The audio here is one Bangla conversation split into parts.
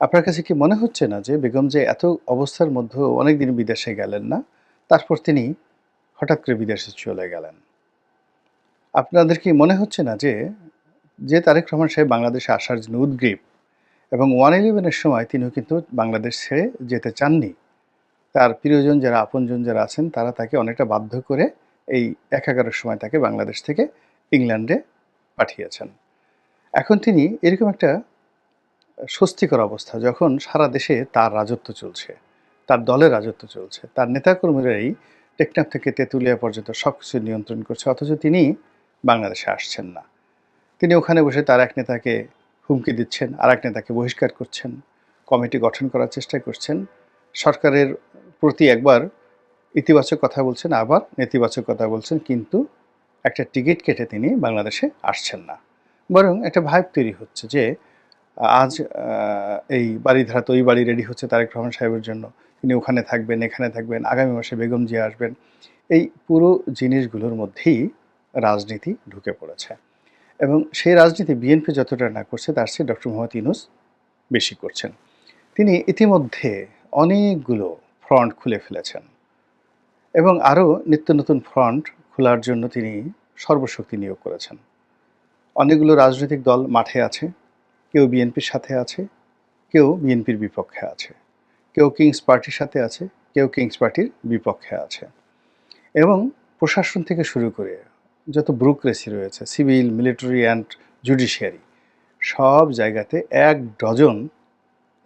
আপনার কাছে কি মনে হচ্ছে না যে বেগম যে এত অবস্থার মধ্যেও অনেকদিন বিদেশে গেলেন না, তারপর তিনি হঠাৎ করে বিদেশে চলে গেলেন? আপনাদের কি মনে হচ্ছে না যে যে তারেক রহমান সাহেব বাংলাদেশে আসার জন্য উদ্গ্রীব এবং ওয়ান ইলেভেনের সময় তিনিও কিন্তু বাংলাদেশ ছেড়ে যেতে চাননি, তার প্রিয়জন যারা, আপনজন যারা আছেন, তারা তাকে অনেকটা বাধ্য করে এই এক এগারোর সময় তাকে বাংলাদেশ থেকে ইংল্যান্ডে পাঠিয়েছেন। এখন তিনি এরকম একটা স্বস্তিকর অবস্থা, যখন সারা দেশে তার রাজত্ব চলছে, তার দলের রাজত্ব চলছে, তার নেতাকর্মীরাই টেকনাফ থেকে তেঁতুলিয়া পর্যন্ত সব কিছু নিয়ন্ত্রণ করছে, অথচ তিনি বাংলাদেশে আসছেন না। তিনি ওখানে বসে তার এক নেতাকে হুমকি দিচ্ছেন আর এক নেতাকে বহিষ্কার করছেন, কমিটি গঠন করার চেষ্টা করছেন, সরকারের প্রতি একবার ইতিবাচক কথা বলছেন, আবার নেতিবাচক কথা বলছেন, কিন্তু একটা টিকিট কেটে তিনি বাংলাদেশে আসছেন না। বরং একটা ভাইব তৈরি হচ্ছে যে আজ এই বাড়ি ধারা তো ওই বাড়ি রেডি হচ্ছে তারেক রহমান সাহেবের জন্য। তিনি ওখানে থাকবেন, এখানে থাকবেন, আগামী মাসে বেগম জিয়া আসবেন। এই পুরো জিনিসগুলোর মধ্যেই রাজনীতি ঢুকে পড়েছে। এবং সেই রাজনীতি বিএনপি যতটা না করছে, তার চেয়ে ডক্টর মোহাম্মদ ইউনুস বেশি করছেন। তিনি ইতিমধ্যে অনেকগুলো ফ্রন্ট খুলে ফেলেছেন। এবং আরও নিত্য নতুন ফ্রন্ট খোলার জন্য তিনি সর্বশক্তি নিয়োগ করেছেন। অনেকগুলো রাজনৈতিক দল মাঠে আছে। কেউ বিএনপির সাথে আছে, কেউ বিএনপির বিপক্ষে আছে, কেউ কিংস পার্টির সাথে আছে, কেউ কিংস পার্টির বিপক্ষে আছে। এবং প্রশাসন থেকে শুরু করে যত ব্রুক্রেসি রয়েছে সিভিল মিলিটারি অ্যান্ড জুডিশিয়ারি সব জায়গাতে এক ডজন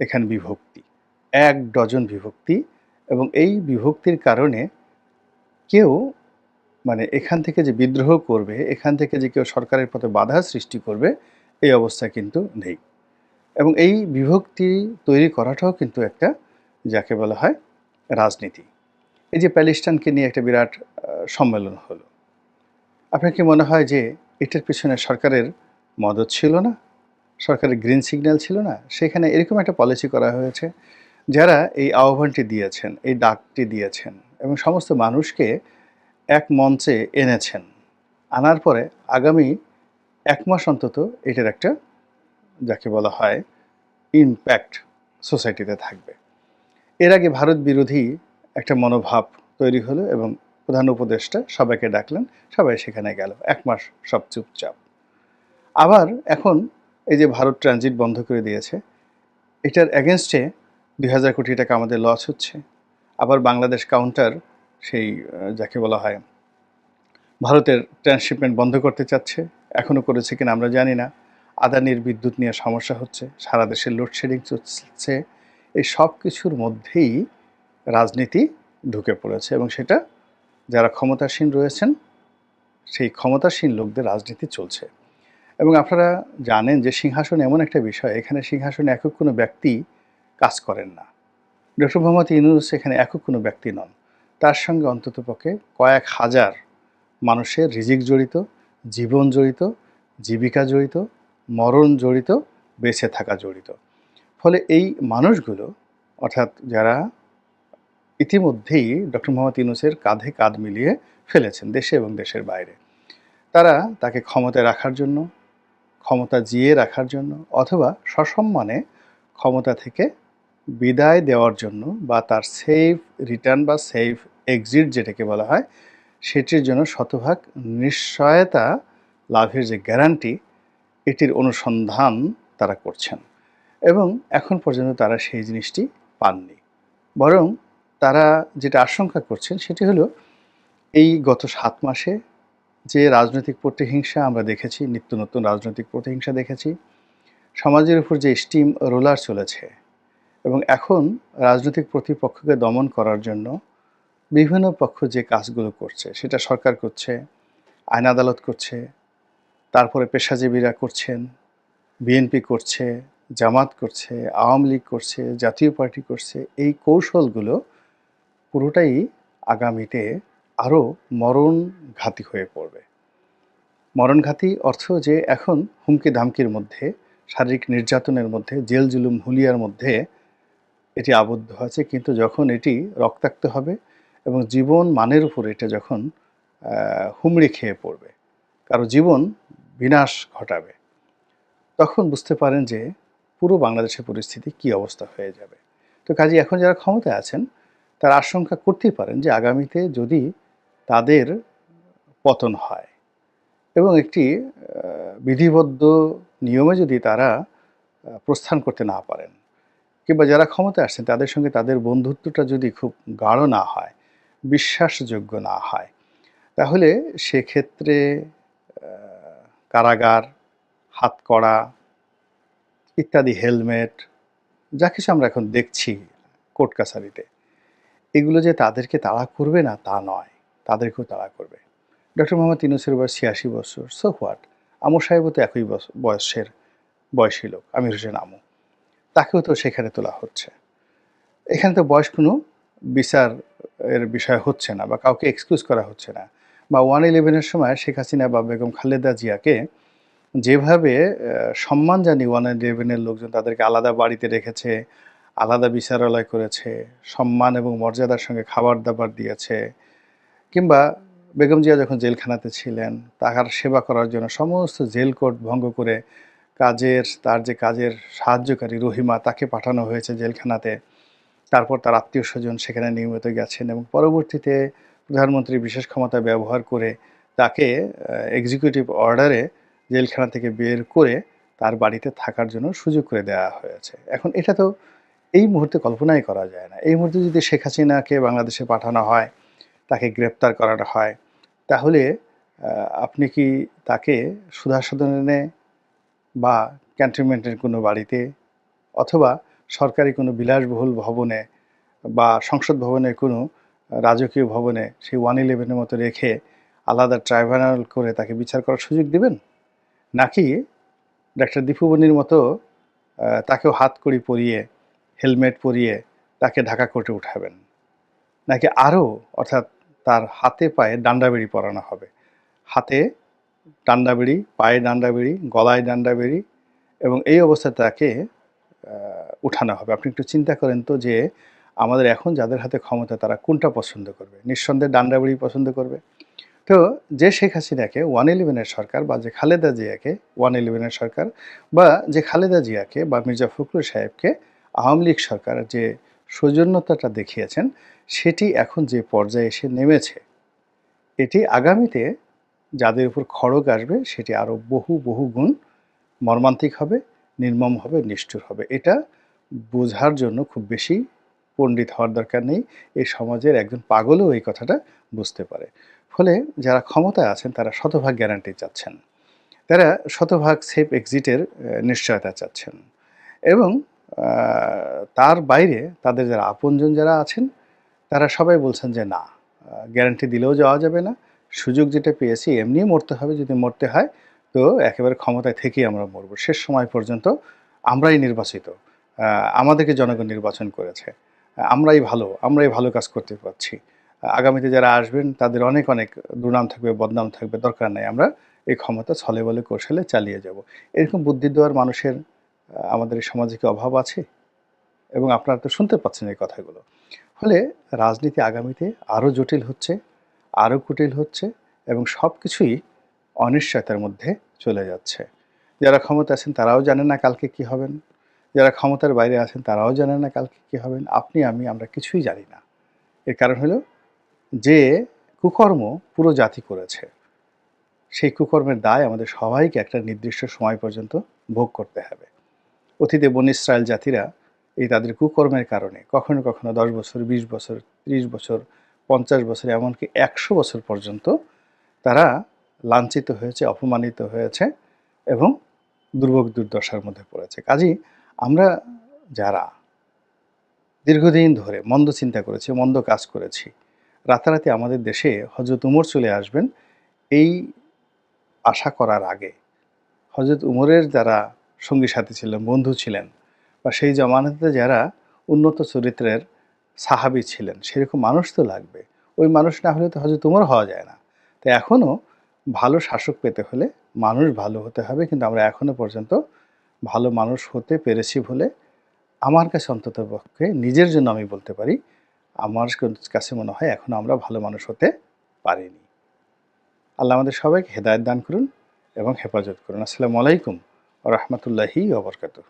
এখানে বিভক্তি, এক ডজন বিভক্তি এবং এই বিভক্তির কারণে কেউ মানে এখান থেকে যে বিদ্রোহ করবে, এখান থেকে যে কেউ সরকারের পথে বাধা সৃষ্টি করবে এই অবস্থা কিন্তু নেই। এবং এই বিভক্তি তৈরি করাটাও কিন্তু একটা যাকে বলা হয় রাজনীতি। এই যে প্যালেস্টাইনকে নিয়ে একটা বিরাট সম্মেলন হলো। আপনার কি মনে হয় যে এটার পিছনে সরকারের মদত ছিল না? সরকারের গ্রিন সিগন্যাল ছিল না? সেখানে এরকম একটা পলিসি করা হয়েছে যারা এই আহ্বানটি দিয়েছেন, এই ডাকটি দিয়েছেন এবং সমস্ত মানুষকে এক মঞ্চে এনেছেন। আনার পরে আগামী এক মাস অন্তত এটার একটা, যাকে বলা হয় ইমপ্যাক্ট সোসাইটিতে থাকবে। এর আগে ভারত বিরোধী একটা মনোভাব তৈরি হলো এবং প্রধান উপদেষ্টা সবাইকে ডাকলেন, সবাই সেখানে গেল। এক মাস সব চুপচাপ। আবার এখন এই যে ভারত ট্রানজিট বন্ধ করে দিয়েছে, এটার অ্যাগেনস্টে দুই হাজার কোটি টাকা আমাদের লস হচ্ছে। আবার বাংলাদেশ কাউন্টার সেই যাকে বলা হয় ভারতের ট্রান্সশিপমেন্ট বন্ধ করতে চাচ্ছে এখনও করেছে কিনা আমরা জানি না। আদানির বিদ্যুৎ নিয়ে সমস্যা হচ্ছে, সারা দেশে লোডশেডিং চলছে, এই সব কিছুর মধ্যেই রাজনীতি ঢুকে পড়েছে এবং সেটা যারা ক্ষমতাসীন রয়েছেন, সেই ক্ষমতাসীন লোকদের রাজনীতি চলছে। এবং আপনারা জানেন যে সিংহাসন এমন একটা বিষয়, এখানে সিংহাসনে একক কোনো ব্যক্তি কাজ করেন না। ডক্টর মোহাম্মদ ইউনুস এখানে একক কোনো ব্যক্তি নন। তার সঙ্গে অন্ততপক্ষে কয়েক হাজার মানুষের রিজিক জড়িত, জীবন জড়িত, জীবিকা জড়িত, মরণ জড়িত, বেঁচে থাকা জড়িত। ফলে এই মানুষগুলো, অর্থাৎ যারা ইতিমধ্যেই ডক্টর মোহাম্মদ ইউনুসের কাঁধে কাঁধ মিলিয়ে ফেলেছেন দেশে এবং দেশের বাইরে, তারা তাকে ক্ষমতায় রাখার জন্য, ক্ষমতা জিয়ে রাখার জন্য অথবা সসম্মানে ক্ষমতা থেকে বিদায় দেওয়ার জন্য বা তার সেফ রিটার্ন বা সেফ এক্সিট যেটাকে বলা হয় সেটির জন্য শতভাগ নিশ্চয়তা লাভের যে গ্যারান্টি এটির অনুসন্ধান তারা করছেন। এবং এখন পর্যন্ত তারা সেই জিনিসটি পাননি। বরং তারা যেটা আশঙ্কা করছেন সেটি হলো, এই গত সাত মাসে যে রাজনৈতিক প্রতিহিংসা আমরা দেখেছি, নিত্য নতুন রাজনৈতিক প্রতিহিংসা দেখেছি, সমাজের উপর যে স্টিম রোলার চলেছে এবং এখন রাজনৈতিক প্রতিপক্ষকে দমন করার জন্য বিভিন্ন পক্ষ যে কাজগুলো করছে, সেটা সরকার করছে, আইন আদালত করছে, তারপরে পেশাজীবীরা করছেন, বিএনপি করছে, জামাত করছে, আওয়ামী লীগ করছে, জাতীয় পার্টি করছে, এই কৌশলগুলো পুরোটাই আগামীতে আরও মরণঘাতী হয়ে পড়বে। মরণঘাতী অর্থ যে এখন হুমকি ধামকির মধ্যে, শারীরিক নির্যাতনের মধ্যে জেল জুলুম হুলিয়ার মধ্যে এটি আবদ্ধ আছে, কিন্তু যখন এটি রক্তাক্ত হবে এবং জীবন মানের উপর এটা যখন হুমড়ি খেয়ে পড়বে, কারও জীবন বিনাশ ঘটাবে, তখন বুঝতে পারেন যে পুরো বাংলাদেশের পরিস্থিতি কি অবস্থা হয়ে যাবে। তো কাজে এখন যারা ক্ষমতায় আছেন, তারা আশঙ্কা করতেই পারেন যে আগামীতে যদি তাদের পতন হয় এবং একটি বিধিবদ্ধ নিয়মে যদি তারা প্রস্থান করতে না পারেন, কিংবা যারা ক্ষমতায় আসছেন তাদের সঙ্গে তাদের বন্ধুত্বটা যদি খুব গাঢ় না হয় বিশ্বাসযোগ্য না হয়। তাহলে সেক্ষেত্রে কারাগার হাতকড়া ইত্যাদি হেলমেট, যা কিছু আমরা এখন দেখছি কোর্ট কাছারিতে, এগুলো যে তাদেরকে তাড়া করবে না তা নয়। তাদেরকেও তাড়া করবে। ডক্টর মোহাম্মদ ইনুসের বয়স ছিয়াশি বছর, সো হোয়াট? আমর সাহেবও তো একই বয়সের, বয়সী লোক, আমির হোসেন আমু। তাকেও তো সেখানে তোলা হচ্ছে। এখানে তো বয়স কোনো বিচার এর বিষয় হচ্ছে না বা কাউকে এক্সকিউজ করা হচ্ছে না। বা ওয়ান ইলেভেনের সময় শেখ হাসিনা বা বেগম খালেদা জিয়াকে যেভাবে সম্মান জানি ওয়ান ইলেভেনের লোকজন তাদেরকে আলাদা বাড়িতে রেখেছে, আলাদা বিচারালয় করেছে, সম্মান এবং মর্যাদার সঙ্গে খাবার দাবার দিয়েছে, কিংবা বেগম জিয়া যখন জেলখানাতে ছিলেন তাহার সেবা করার জন্য সমস্ত জেল কোড ভঙ্গ করে কাজের, তার যে কাজের সাহায্যকারী রহিমা তাকে পাঠানো হয়েছে জেলখানাতে। তারপর তার আত্মীয় স্বজন সেখানে নিয়মিত গেছেন এবং পরবর্তীতে প্রধানমন্ত্রী বিশেষ ক্ষমতা ব্যবহার করে তাকে এক্সিকিউটিভ অর্ডারে জেলখানা থেকে বের করে তার বাড়িতে থাকার জন্য সুযোগ করে দেওয়া হয়েছে। এখন এটা তো এই মুহূর্তে কল্পনাই করা যায় না। এই মুহূর্তে যদি শেখ হাসিনাকে বাংলাদেশে পাঠানো হয়, তাকে গ্রেপ্তার করানো হয়, তাহলে আপনি কি তাকে সুধা সদনে বা ক্যান্টনমেন্টের কোনো বাড়িতে অথবা সরকারি কোনো বিলাসবহুল ভবনে বা সংসদ ভবনের কোনো রাজকীয় ভবনে সেই ওয়ান ইলেভেনের মতো রেখে আলাদা ট্রাইব্যুনাল করে তাকে বিচার করার সুযোগ দিবেন? নাকি ডাক্তার দীপুবনির মতো তাকেও হাত কড়ি পরিয়ে, হেলমেট পরিয়ে তাকে ঢাকা কোর্টে উঠাবেন? নাকি আরও, অর্থাৎ তার হাতে পায়ে ডান্ডাবেড়ি পরানো হবে? হাতে ডান্ডাবেড়ি, পায়ে ডান্ডাবেড়ি, গলায় ডান্ডাবেড়ি এবং এই অবস্থায় তাকে উঠানো হবে। আপনি একটু চিন্তা করেন তো যে আমাদের এখন যাদের হাতে ক্ষমতা, তারা কোনটা পছন্দ করবে? নিঃসন্দেহে ডান্ডাবেড়ি পছন্দ করবে। তো যে শেখ হাসিনাকে ওয়ান ইলেভেনের সরকার বা যে খালেদা জিয়াকে ওয়ান ইলেভেনের সরকার বা যে খালেদা জিয়াকে বা মির্জা ফখরুল সাহেবকে আওয়ামী লীগ সরকার যে সৌজন্যতাটা দেখিয়েছেন, সেটি এখন যে পর্যায়ে এসে নেমেছে, এটি আগামীতে যাদের উপর খড়গ আসবে, সেটি আরও বহু বহু গুণ মর্মান্তিক হবে। নির্মম হবে, নিষ্ঠুর হবে। এটা বোঝার জন্য খুব বেশি পণ্ডিত হওয়ার দরকার নেই। এই সমাজের একজন পাগলও এই কথাটা বুঝতে পারে। ফলে যারা ক্ষমতায় আছেন, তারা শতভাগ গ্যারান্টি চাচ্ছেন। তারা শতভাগ সেফ এক্সিটের নিশ্চয়তা চাচ্ছেন। এবং তার বাইরে তাদের যারা আপনজন যারা আছেন, তারা সবাই বলছেন যে না গ্যারান্টি দিলেও যাওয়া যাবে না। সুযোগ যেটা পেয়েছি, এমনিই মরতে হবে। যদি মরতে হয় তো একেবারে ক্ষমতায় থেকেই আমরা মরবো। শেষ সময় পর্যন্ত আমরাই নির্বাচিত। আমাদেরকে জনগণ নির্বাচন করেছে। আমরাই ভালো আমরাই ভালো কাজ করতে পারছি। আগামীতে যারা আসবেন, তাদের অনেক অনেক দুর্নাম থাকবে, বদনাম থাকবে, দরকার নেই। আমরা এই ক্ষমতা ছলে বলে কৌশলে চালিয়ে যাব। এরকম বুদ্ধি দেওয়ার মানুষের আমাদের সমাজে কি অভাব আছে? এবং আপনারা তো শুনতে পাচ্ছেন এই কথাগুলো। ফলে রাজনীতি আগামীতে আরও জটিল হচ্ছে আরও কুটিল হচ্ছে এবং সব কিছুই অনিশ্চয়তার মধ্যে চলে যাচ্ছে। যারা ক্ষমতা আছেন তারাও জানেন না কালকে কি হবেন যারা ক্ষমতার বাইরে আছেন তারাও জানেন না কালকে কি হবেন আপনি, আমি, আমরা কিছুই জানি না। এর কারণ হলো যে কুকর্ম পুরো জাতি করেছে। সেই কুকর্মের দায় আমাদের সবাইকে একটা নির্দিষ্ট সময় পর্যন্ত ভোগ করতে হবে। অতীতে বন ইসরায়েল জাতিরা এই তাদের কুকর্মের কারণে কখনো কখনো দশ বছর, বিশ বছর, ত্রিশ বছর, পঞ্চাশ বছর, এমনকি একশো বছর পর্যন্ত তারা লাঞ্ছিত হয়েছে, অপমানিত হয়েছে এবং দুর্ভোগ দুর্দশার মধ্যে পড়েছে। কাজেই আমরা যারা দীর্ঘদিন ধরে মন্দ চিন্তা করেছি, মন্দ কাজ করেছি, রাতারাতি আমাদের দেশে হজরত উমর চলে আসবেন এই আশা করার আগে। হজরত উমরের যারা সঙ্গী সাথী ছিলেন, বন্ধু ছিলেন বা সেই জমানাতে যারা উন্নত চরিত্রের সাহাবি ছিলেন, সেরকম মানুষ তো লাগবে। ওই মানুষ না হলে তো হজরত উমর হওয়া যায় না। তো এখনও ভালো শাসক পেতে হলে মানুষ ভালো হতে হবে, কিন্তু আমরা এখনও পর্যন্ত ভালো মানুষ হতে পেরেছি বলে আমার কাছে অন্তত পক্ষে, নিজের জন্য আমি বলতে পারি, আমার কাছে মনে হয় এখনও আমরা ভালো মানুষ হতে পারিনি। আল্লাহ আমাদের সবাইকে হেদায়ত দান করুন এবং হেফাজত করুন। আসসালামু আলাইকুম রহমতুল্লাহি ওবরকাতুহ